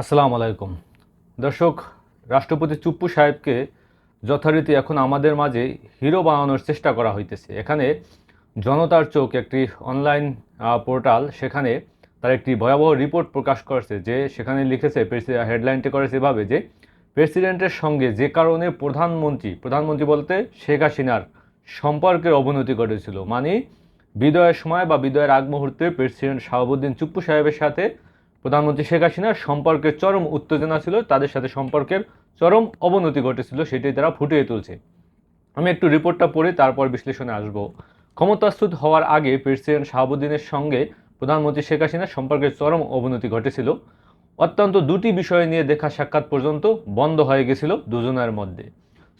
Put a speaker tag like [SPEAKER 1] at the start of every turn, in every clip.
[SPEAKER 1] আসসালামু আলাইকুম। দর্শক, রাষ্ট্রপতি চুপ্পু সাহেবকে যথারীতি এখন আমাদের মাঝে হিরো বানানোর চেষ্টা করা হইতেছে। এখানে জনতার চোখ একটি অনলাইন পোর্টাল, সেখানে তার একটি ভয়াবহ রিপোর্ট প্রকাশ করেছে যে সেখানে লিখেছে হেডলাইনটি করেছে এভাবে যে, প্রেসিডেন্টের সঙ্গে যে কারণে প্রধানমন্ত্রী প্রধানমন্ত্রী বলতে শেখ হাসিনার সম্পর্কের অবনতি ঘটেছিল। মানে বিদয়ের সময় বা বিদয়ের আগ মুহূর্তে প্রেসিডেন্ট শাহাবুদ্দিন চুপ্পু সাহেবের সাথে প্রধানমন্ত্রী শেখ হাসিনার সম্পর্কের চরম উত্তেজনা ছিল, তাদের সাথে সম্পর্কের চরম অবনতি ঘটেছিল, সেটাই তারা ফুটিয়ে তুলছে। আমি একটু রিপোর্টটা পড়ে তারপর বিশ্লেষণে আসব। ক্ষমতাচ্যুত হওয়ার আগে প্রেসিডেন্ট শাহাবুদ্দিনের সঙ্গে প্রধানমন্ত্রী শেখ হাসিনার সম্পর্কের চরম অবনতি ঘটেছিল। অত্যন্ত দুটি বিষয় নিয়ে দেখা সাক্ষাৎ পর্যন্ত বন্ধ হয়ে গেছিল দুজনের মধ্যে।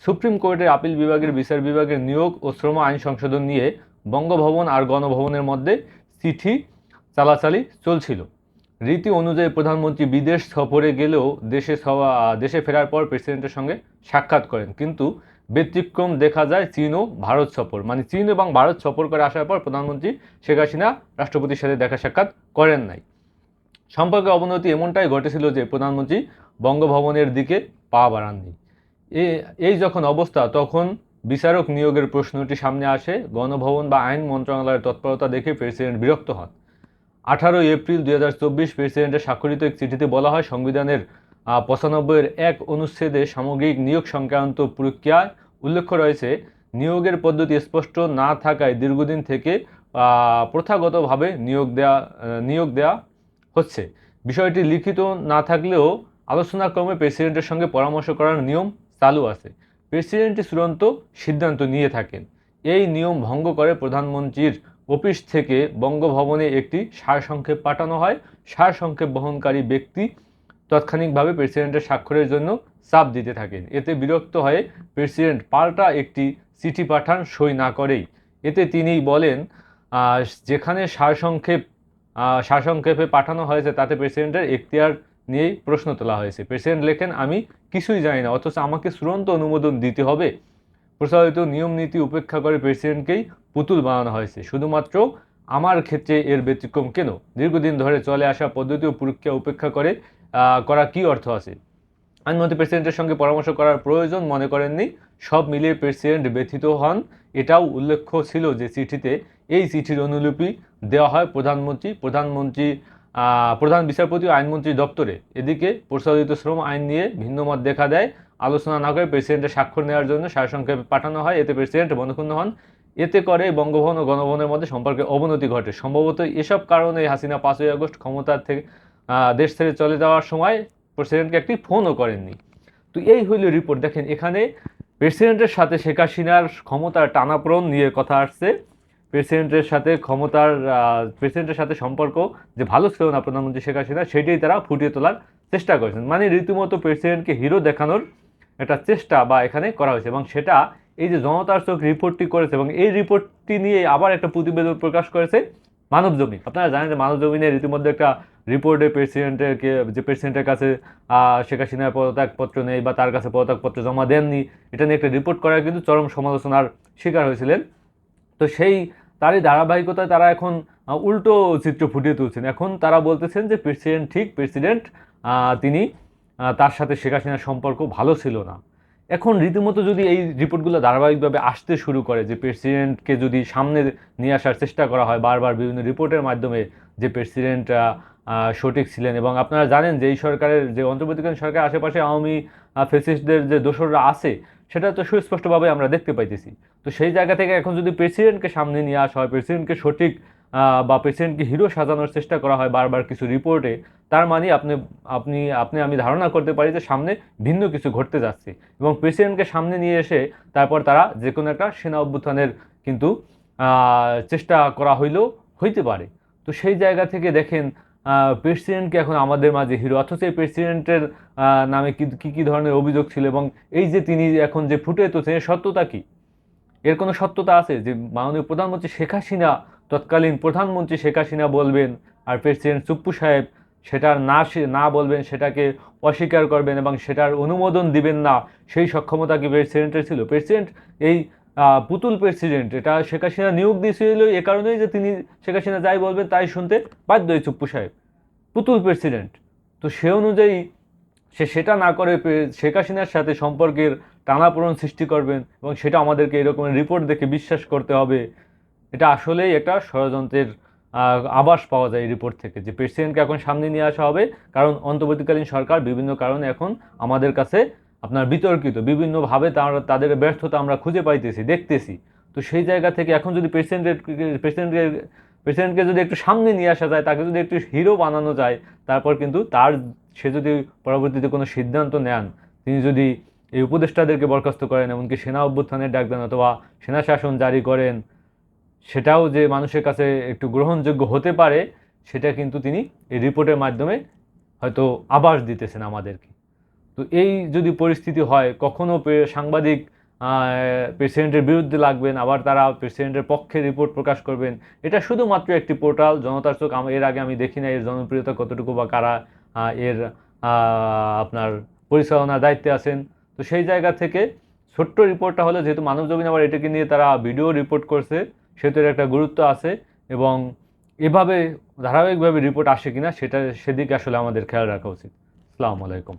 [SPEAKER 1] সুপ্রিম কোর্টের আপিল বিভাগের, বিচার বিভাগের নিয়োগ ও শ্রম আইন সংশোধন নিয়ে বঙ্গভবন আর গণভবনের মধ্যে চিঠি চালাচালি চলছিল। রীতি অনুযায়ী প্রধানমন্ত্রী বিদেশ সফরে গেলেও দেশে দেশে ফেরার পর প্রেসিডেন্টের সঙ্গে সাক্ষাৎ করেন। কিন্তু ব্যতিক্রম দেখা যায় চীন ও ভারত সফর। মানে চীন এবং ভারত সফর করে আসার পর প্রধানমন্ত্রী শেখ হাসিনা রাষ্ট্রপতির সাথে দেখা সাক্ষাৎ করেন নাই। সম্পর্কে অবনতি এমনটাই ঘটেছিল যে প্রধানমন্ত্রী বঙ্গভবনের দিকে পা বাড়াননি। এই যখন অবস্থা, তখন বিচারক নিয়োগের প্রশ্নটি সামনে আসে। গণভবন বা আইন মন্ত্রণালয়ের তৎপরতা দেখে প্রেসিডেন্ট বিরক্ত হন। আঠারোই এপ্রিল দুই হাজার চব্বিশ প্রেসিডেন্টের স্বাক্ষরিত এক চিঠিতে বলা হয়, সংবিধানের পঁচানব্বইয়ের এক অনুচ্ছেদে সামগ্রিক নিয়োগ সংক্রান্ত প্রক্রিয়ায় উল্লেখ রয়েছে, নিয়োগের পদ্ধতি স্পষ্ট না থাকায় দীর্ঘদিন থেকে প্রথাগতভাবে নিয়োগ দেয়া নিয়োগ দেয়া হচ্ছে। বিষয়টি লিখিত না থাকলেও আলোচনাক্রমে প্রেসিডেন্টের সঙ্গে পরামর্শ করার নিয়ম চালু আছে। প্রেসিডেন্টই চূড়ান্ত সিদ্ধান্ত নিয়ে থাকেন। এই নিয়ম ভঙ্গ করে প্রধানমন্ত্রীর অফিস থেকে বঙ্গভবনে একটি সারসংক্ষেপ পাঠানো হয়। সারসংক্ষেপ বহনকারী ব্যক্তি তাৎক্ষণিকভাবে প্রেসিডেন্টের স্বাক্ষরের জন্য চাপ দিতে থাকেন। এতে বিরক্ত হয়ে প্রেসিডেন্ট পাল্টা একটি চিঠি পাঠান সই না করেই। এতে তিনি বলেন যেখানে সারসংক্ষেপ সারসংক্ষেপে পাঠানো হয়েছে তাতে প্রেসিডেন্টের এখতিয়ার নিয়েই প্রশ্ন তোলা হয়েছে। প্রেসিডেন্ট লেখেন, আমি কিছুই জানি না, অথচ আমাকে চূড়ান্ত অনুমোদন দিতে হবে। প্রস্তাবিত নিয়ম নীতি উপেক্ষা করে প্রেসিডেন্টকেই পুতুল বানানো হয়েছে। শুধুমাত্র আমার ক্ষেত্রে এর ব্যতিক্রম কেন? দীর্ঘদিন ধরে চলে আসা পদ্ধতি ও প্রক্রিয়া উপেক্ষা করে করা কি অর্থ আছে? আইনমন্ত্রী প্রেসিডেন্টের সঙ্গে পরামর্শ করার প্রয়োজন মনে করেননি। সব মিলিয়ে প্রেসিডেন্ট ব্যথিত হন। এটাও উল্লেখ্য ছিল যে চিঠিতে এই চিঠির অনুলিপি দেওয়া হয় প্রধানমন্ত্রী। প্রধানমন্ত্রী প্রধান বিচারপতি ও আইনমন্ত্রী দপ্তরে। এদিকে প্রস্তাবিত শ্রম আইন নিয়ে ভিন্নমত দেখা দেয়। আলোচনা না করে প্রেসিডেন্টের স্বাক্ষর নেওয়ার জন্য সারসংক্ষেপে পাঠানো হয়। এতে প্রেসিডেন্ট মনক্ষুণ্ণ হন। এতে করে বঙ্গভবন ও গণভবনের মধ্যে সম্পর্কে অবনতি ঘটে। সম্ভবত এসব কারণে হাসিনা পাঁচই আগস্ট ক্ষমতার থেকে দেশ ছেড়ে চলে যাওয়ার সময় প্রেসিডেন্টকে একটি ফোনও করেননি। তো এই হইল রিপোর্ট। দেখেন, এখানে প্রেসিডেন্টের সাথে শেখ হাসিনার ক্ষমতার টানাপ্রণ নিয়ে কথা আসছে। প্রেসিডেন্টের সাথে ক্ষমতার প্রেসিডেন্টের সাথে সম্পর্ক যে ভালো ছিল না প্রধানমন্ত্রী শেখ হাসিনা, সেটাই তারা ফুটিয়ে তোলার চেষ্টা করেছেন। মানে রীতিমতো প্রেসিডেন্টকে হিরো দেখানোর একটা চেষ্টা বা এখানে করা হয়েছে এবং সেটা এই যে জনতার চোখ রিপোর্টটি করেছে এবং এই রিপোর্টটি নিয়ে আবার একটা প্রতিবেদন প্রকাশ করেছে মানব জমিন। আপনারা জানেন যে মানব জমিনে রীতিমধ্যে একটা রিপোর্টে প্রেসিডেন্টের কে- যে প্রেসিডেন্টের কাছে শেখ হাসিনার পদত্যাগপত্র নেই বা তার কাছে পদত্যাগপত্র জমা দেননি, এটা নিয়ে একটা রিপোর্ট করার কিন্তু চরম সমালোচনার শিকার হয়েছিলেন তো সেই তারই ধারাবাহিকতায় তারা এখন উল্টো চিত্র ফুটিয়ে তুলছেন। এখন তারা বলতেছেন যে প্রেসিডেন্ট, ঠিক প্রেসিডেন্ট তিনি তার সাথে শেখ হাসিনার সম্পর্ক ভালো ছিল না। এখন রীতিমতো যদি এই রিপোর্টগুলো ধারাবাহিকভাবে আসতে শুরু করে যে প্রেসিডেন্টকে যদি সামনে নিয়ে আসার চেষ্টা করা হয়, বারবার বিভিন্ন রিপোর্টের মাধ্যমে যে প্রেসিডেন্ট সঠিক ছিলেন এবং আপনারা জানেন যে এই সরকারের, যে অন্তর্বর্তীকালীন সরকার আশেপাশে আওয়ামী ফেসিস্টদের যে দোসররা আছে সেটা তো সুস্পষ্টভাবে আমরা দেখতে পাইতেছি। তো সেই জায়গা থেকে এখন যদি প্রেসিডেন্টকে সামনে নিয়ে আসা হয় প্রেসিডেন্টকে সঠিক বা প্রেসিডেন্টকে হিরো সাজানোর চেষ্টা করা হয় বারবার কিছু রিপোর্টে তার মানে আপনি আপনি আপনি, আমি ধারণা করতে পারি যে সামনে ভিন্ন কিছু ঘটতে যাচ্ছে। এবং প্রেসিডেন্টকে সামনে নিয়ে এসে তারপর তারা যে কোনো একটা সেনা অভ্যুত্থানের কিন্তু চেষ্টা করা হইলেও হইতে পারে। তো সেই জায়গা থেকে দেখেন প্রেসিডেন্টকে এখন আমাদের মাঝে হিরো অথচ এই প্রেসিডেন্টের নামে কী কী ধরনের অভিযোগ ছিল এবং এই যে তিনি এখন যে ফুটে তুলছেন, এর সত্যতা কী? এর কোনো সত্যতা আছে যে মাননীয় প্রধানমন্ত্রী শেখ হাসিনা, তৎকালীন প্রধানমন্ত্রী শেখ হাসিনা বলবেন আর প্রেসিডেন্ট চুপ্পু সাহেব সেটার না না বলবেন, সেটাকে অস্বীকার করবেন এবং সেটার অনুমোদন দিবেন না, সেই সক্ষমতা কি প্রেসিডেন্টের ছিল? প্রেসিডেন্ট এই পুতুল প্রেসিডেন্ট এটা শেখ হাসিনা নিয়োগ দিয়েছিল এ কারণেই যে তিনি শেখ হাসিনা যাই বলবেন তাই শুনতে বাধ্য হয় চুপ্পু সাহেব। পুতুল প্রেসিডেন্ট তো সে অনুযায়ী সে সেটা না করে শেখ হাসিনার সাথে সম্পর্কের টানাপোড়েন সৃষ্টি করবেন এবং সেটা আমাদেরকে এরকম রিপোর্ট দেখে বিশ্বাস করতে হবে। এটা আসলেই একটা ষড়যন্ত্রের আভাস পাওয়া যায় এই রিপোর্ট থেকে যে প্রেসিডেন্টকে এখন সামনে নিয়ে আসা হবে। কারণ অন্তর্বর্তীকালীন সরকার বিভিন্ন কারণে এখন আমাদের কাছে আপনার বিতর্কিত, বিভিন্নভাবে তার, তাদের ব্যর্থতা আমরা খুঁজে পাইতেছি, দেখতেছি। তো সেই জায়গা থেকে এখন যদি প্রেসিডেন্টের প্রেসিডেন্টের প্রেসিডেন্টকে যদি একটু সামনে নিয়ে আসা যায়, তাকে যদি একটু হিরো বানানো যায়, তারপর কিন্তু তার, সে যদি পরবর্তীতে কোনো সিদ্ধান্ত নেন, তিনি যদি এই উপদেষ্টাদেরকে বরখাস্ত করেন, এমনকি সেনা অভ্যুত্থানের ডাক দেন অথবা সেনা শাসন জারি করেন, সেটাও যে মানুষের কাছে একটু গ্রহণযোগ্য হতে পারে, সেটা কিন্তু তিনি এই রিপোর্টের মাধ্যমে হয়তো আভাস দিতেছেন আমাদেরকে। তো এই যদি পরিস্থিতি হয়, কখনো পে- সাংবাদিক প্রেসিডেন্টের বিরুদ্ধে লাগবেন, আবার তারা প্রেসিডেন্টের পক্ষে রিপোর্ট প্রকাশ করবেন, এটা শুধুমাত্র একটি পোর্টাল, জনতার চোখ এর আগে আমি দেখি না এর জনপ্রিয়তা কতটুকু বা কারা এর আপনার পরিচালনার দায়িত্বে আছেন। তো সেই জায়গা থেকে ছোট্ট রিপোর্টটা হলো, যেহেতু মানব জমিন আবার এটাকে নিয়ে তারা ভিডিও রিপোর্ট করছে, সেহেতু এর একটা গুরুত্ব আছে এবং এভাবে ধারাবাহিকভাবে রিপোর্ট আসে কিনা, সেটা সেদিকে আসলে আমাদের খেয়াল রাখা উচিত। আসসালামু আলাইকুম।